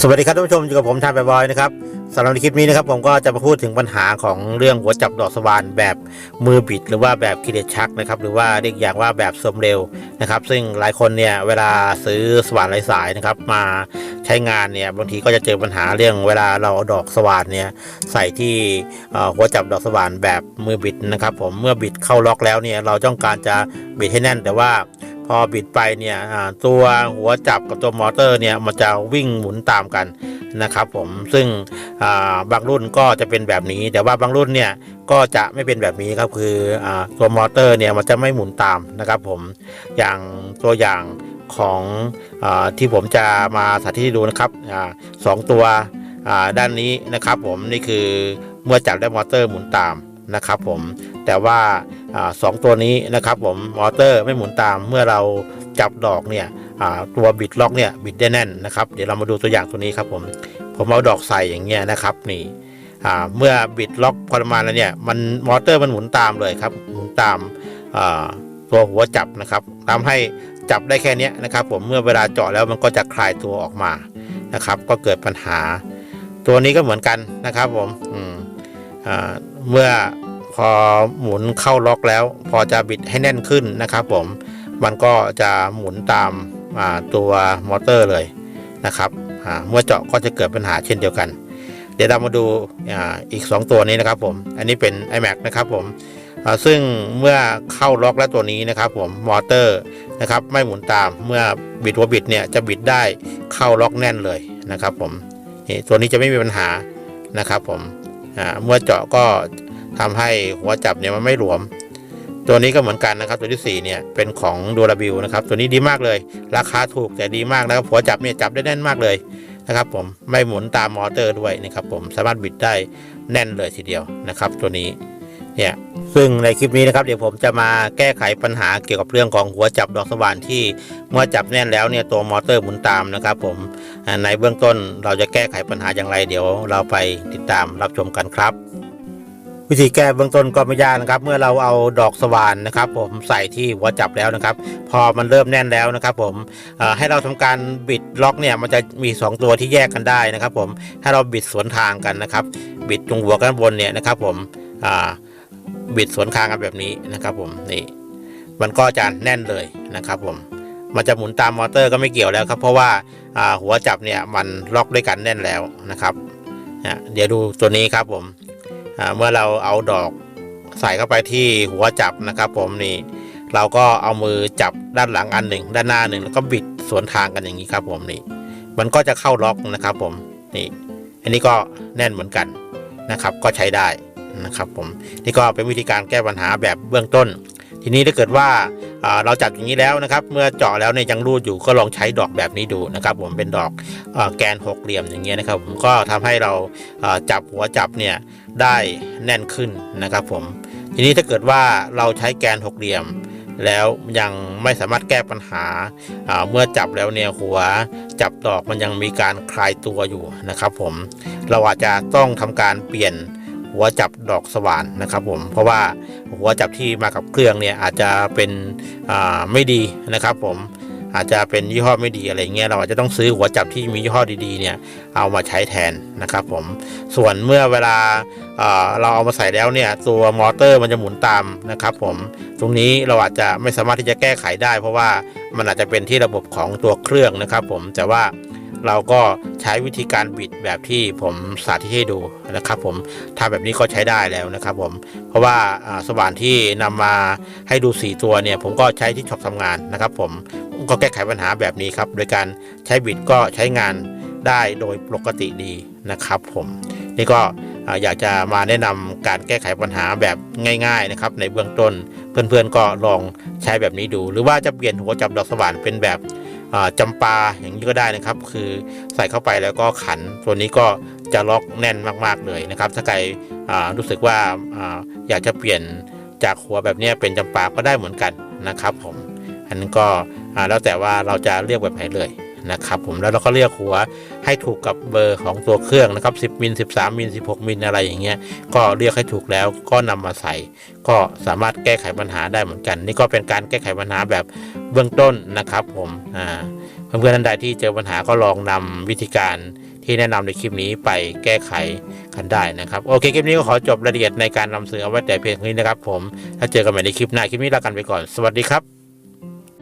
สวัสดีครับท่านผู้ชมอยู่กับผมทานแบบบอยนะครับสำหรับในคลิปนี้นะครับผมก็จะมาพูดถึงปัญหาของเรื่องหัวจับดอกสว่านแบบมือบิด หรือว่าแบบคิเลชักนะครับหรือว่าเรียกอย่างว่าแบบสมเร็วนะครับ ซึ่งหลายคนเนี่ยเวลาซื้อสว่านไร้สายนะครับมาใช้งานเนี่ยบางทีก็จะเจอปัญหาเรื่องเวลาเราเอาดอกสว่านเนี่ยใส่ที่หัวจับดอกสว่านแบบมือบิดนะครับ ผมเมื่อบิดเข้าล็อกแล้วเนี่ยเราต้องการจะบิดให้แน่นแต่ว่า พอบิดไปเนี่ยตัวหัวจับกับตัวมอเตอร์เนี่ยมันจะวิ่งหมุนตามกันนะครับผมซึ่งาบางรุ่นก็จะเป็นแบบนี้ แต่ว่าบางรุ่นเนี่ยก็จะไม่เป็นแบบนี้ครับคืออตัวมอเตอร์เนี่ยมันจะไม่หมุนตามนะครับผมอย่างตัวอย่างของอที่ผมจะมาสาธิตให้ดูนะครับอสองตัวด้านนี้นะครับผมนี่คือเมื่อจับได้มอเตอร์หมุนตามนะครับผมแต่ว่า สองตัวนี้นะครับผมมอเตอร์ไม่หมุนตามเมื่อเราจับดอกเนี่ยตัวบิดล็อกเนี่ยบิดได้แน่นนะครับเดี๋ยวเรามาดูตัวอย่างตัวนี้ครับผมผมเอาดอกใส่อย่างเงี้ยนะครับนี่เมื่อบิดล็อกพอประมาณแล้วเนี่ยมันมอเตอร์มันหมุนตามเลยครับหมุนตามตัวหัวจับนะครับทำให้จับได้แค่นี้นะครับ ผมเมื่อเวลาเจาะแล้วมันก็จะคลายตัวออกมานะครับ ก็เกิดปัญหา ตัวนี้ก็เหมือนกันนะครับผมเมื่อ พอหมุนเข้าล็อกแล้ว พอจะบิดให้แน่นขึ้นนะครับผมมันก็จะหมุนตามาตัวมอเตอร์เลยนะครับเมื่อเจาะก็จะเกิดปัญหาเช่นเดียวกัน เดี๋ยวเรามาดูอ,อีก 2 ตัวนี้นะครับผมอันนี้เป็น iMac นะครับผมซึ่งเมื่อเข้าล็อกแล้วตัวนี้นะครับผมมอเตอร์นะครับไม่หมุนตามเมื่อบิดหัวบิดเนี่ยจะบิดได้เข้าล็อกแน่นเลยนะครับผมตัวนี้จะไม่มีปัญหานะครับผมเมื่อเจาะก็ ทำให้หัวจับเนี่ยมันไม่หลวม ตัวนี้ก็เหมือนกันนะครับ ตัวที่ 4 เนี่ยเป็นของดูราบิวนะครับ ตัวนี้ดีมากเลย ราคาถูกแต่ดีมากนะครับหัวจับเนี่ยจับได้แน่นมากเลยนะครับผมไม่หมุนตามมอเตอร์ด้วยนะครับผมสามารถบิดได้แน่นเลยทีเดียวนะครับ ตัวนี้เนี่ยซึ่งในคลิปนี้นะครับเดี๋ยวผมจะมาแก้ไขปัญหาเกี่ยวกับเรื่องของหัวจับดอกสว่านที่เมื่อจับแน่นแล้วเนี่ยตัวมอเตอร์หมุนตามนะครับผมในเบื้องต้นเราจะแก้ไขปัญหาอย่างไร เดี๋ยวเราไปติดตามรับชมกันครับ วิธีแก้เบื้องต้นก็ไม่ยากนะครับ เมื่อเราเอาดอกสว่านนะครับ ผมใส่ที่หัวจับแล้วนะครับ พอมันเริ่มแน่นแล้วนะครับ ผมให้เราทำการบิดล็อกเนี่ยมันจะมี 2 ตัวที่แยกกันได้นะครับ ผมถ้เราบิดสวนทางกันนะครับ บิดตรงหัวกันบนเนี่ยนะครับ ผมบิดสวนทางกันแบบนี้นะครับ ผมนี่มันก็จะแน่นเลยนะครับ ผมมันจะหมุนตามมอเตอร์ก็ไม่เกี่ยวแล้วครับ เพราะว่าหัวจับเนี่ยมันล็อกด้วยกันแน่นแล้วนะครับเดี๋ยวดูตัวนี้ครับผม เมื่อเราเอาดอกใส่เข้าไปที่หัวจับนะครับ ผมนี่เราก็เอามือจับด้านหลังอันหนึ่ง ด้านหน้าหนึ่งแล้วก็บิดสวนทางกันอย่างนี้ครับ ผมนี่ มันก็จะเข้าล็อกนะครับ ผมนี่อันนี้ก็แน่นเหมือนกันนะครับ ก็ใช้ได้นะครับ ผมนี่ก็เป็นวิธีการแก้ปัญหาแบบเบื้องต้น ทีนี้ถ้าเกิดว่า เราจับอย่างนี้แล้วนะครับ เมื่อเจาะแล้วเนี่ยยังรูดอยู่ก็ลองใช้ดอกแบบนี้ดูนะครับ ผมเป็นดอกอแกนหกเหลี่ยมอย่างเงี้ยนะครับ ผมก็ทำให้เราจับหัวจับเนี่ยได้แน่นขึ้นนะครับ ผมทีนี้ถ้าเกิดว่าเราใช้แกนหกเหลี่ยมแล้วยังไม่สามารถแก้ปัญหาอ่าเมื่อจับแล้วเนี่ยหัวจับดอกมันยังมีการคลายตัวอยู่นะครับ ผมเราอาจจะต้องทำการเปลี่ยน หัวจับดอกสว่านนะครับผมเพราะว่าหัวจับที่มากับเครื่องเนี่ยอาจจะเป็นไม่ดีนะครับผมอาจจะเป็นยี่ห้อไม่ดีอะไรเงี้ยเราอาจจะต้องซื้อหัวจับที่มียี่ห้อดีๆเนี่ยเอามาใช้แทนนะครับผมส่วนเมื่อเวลาเอ่อเราเอามาใส่แล้วเนี่ยตัวมอเตอร์มันจะหมุนตามนะครับผมตรงนี้เราอาจจะไม่สามารถที่จะแก้ไขได้ เพราะว่ามันอาจจะเป็นที่ระบบของตัวเครื่องนะครับผมแต่ว่า เราก็ใช้วิธีการบิดแบบที่ผมสาธิตให้ดูนะครับผมทำแบบนี้ก็ใช้ได้แล้วนะครับผมเพราะว่าสว่านที่นำมาให้ดู 4 ตัวเนี่ย ผมก็ใช้ที่ช็อปทำงานนะครับ ผมก็แก้ไขปัญหาแบบนี้ครับ โดยการใช้บิดก็ใช้งานได้โดยปกติดีนะครับ ผมนี่ก็อยากจะมาแนะนำการแก้ไขปัญหาแบบง่าย ๆนะครับ ในเบื้องต้นเพื่อนๆก็ลองใช้แบบนี้ดู หรือว่าจะเปลี่ยนหัวจับดอกสว่านเป็นแบบ จำปาอย่างนี้ก็ได้นะครับ คือใส่เข้าไปแล้วก็ขันตัวนี้ก็จะล็อกแน่นมากๆเลยนะครับ ถ้าใครรู้สึกว่าออยากจะเปลี่ยนจากหัวแบบนี้เป็นจำปาก็ได้เหมือนกันนะครับผมอันนั้นก็แล้วแต่ว่าเราจะเรียกแบบไหนเลย นะครับผมแล้วเราก็เลือกหัวให้ถูกกับเบอร์ของตัวเครื่องนะครับ 10มิล13มิล16มิลอะไรอย่างเงี้ยก็เรียกให้ถูกแล้วก็นำมาใส่ ก็สามารถแก้ไขปัญหาได้เหมือนกัน นี่ก็เป็นการแก้ไขปัญหาแบบเบื้องต้นนะครับผมอ่าเพื่อนๆท่านใดที่เจอปัญหาก็ลองนำวิธีการที่แนะนำในคลิปนี้ไปแก้ไขกันได้นะครับ โอเคคลิปนี้ก็ขอจบรายละเอียดในการนำเสนอเอาไว้แต่เพียงเท่านี้นะครับผมถ้าเจอกันใหม่ในคลิปหน้าคลิปนี้ลากันไปก่อน สวัสดีครับ